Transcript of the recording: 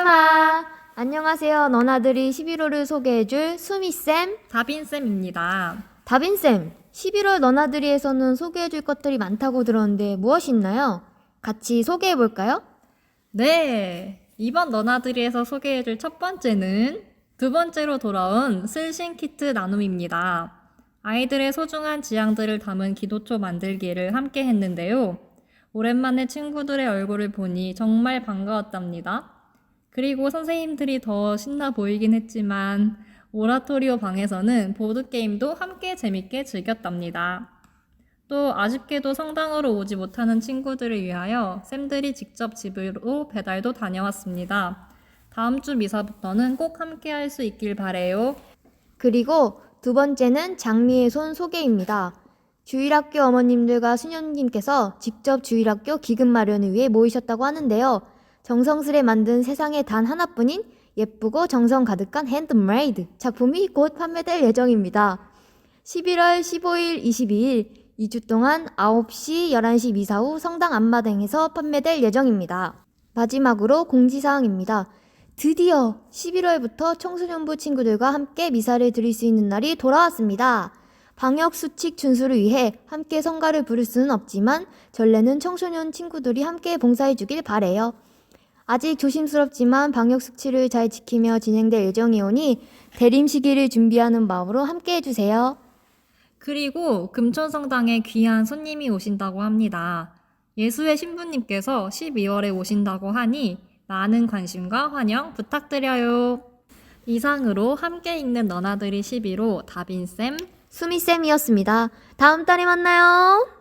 쌤아. 안녕하세요. 너나들이 11월을 소개해줄 수미쌤, 다빈쌤입니다. 다빈쌤. 11월 너나들이에서는 소개해줄 것들이 많다고 들었는데 무엇이 있나요? 같이 소개해볼까요? 네. 이번 너나들이에서 소개해줄 첫 번째는 두 번째로 돌아온 슬신 키트 나눔입니다. 아이들의 소중한 지향들을 담은 기도초 만들기를 함께 했는데요. 오랜만에 친구들의 얼굴을 보니 정말 반가웠답니다. 그리고 선생님들이 더 신나 보이긴 했지만 오라토리오 방에서는 보드게임도 함께 재밌게 즐겼답니다. 또 아쉽게도 성당으로 오지 못하는 친구들을 위하여 쌤들이 직접 집으로 배달도 다녀왔습니다. 다음 주 미사부터는 꼭 함께 할 수 있길 바래요. 그리고 두 번째는 장미의 손 소개입니다. 주일학교 어머님들과 수녀님께서 직접 주일학교 기금 마련을 위해 모이셨다고 하는데요. 정성스레 만든 세상에 단 하나뿐인 예쁘고 정성 가득한 핸드메이드 작품이 곧 판매될 예정입니다. 11월 15일, 22일 2주 동안 9시, 11시 미사 후 성당 앞마당에서 판매될 예정입니다. 마지막으로 공지사항입니다. 드디어 11월부터 청소년부 친구들과 함께 미사를 드릴 수 있는 날이 돌아왔습니다. 방역 수칙 준수를 위해 함께 성가를 부를 수는 없지만 전례는 청소년 친구들이 함께 봉사해 주길 바래요. 아직 조심스럽지만 방역 수칙을 잘 지키며 진행될 예정이오니 대림 시기를 준비하는 마음으로 함께 해주세요. 그리고 금천성당에 귀한 손님이 오신다고 합니다. 예수의 신부님께서 12월에 오신다고 하니 많은 관심과 환영 부탁드려요. 이상으로 함께 읽는 너나들이 12로 다빈쌤 수미쌤이었습니다. 다음 달에 만나요.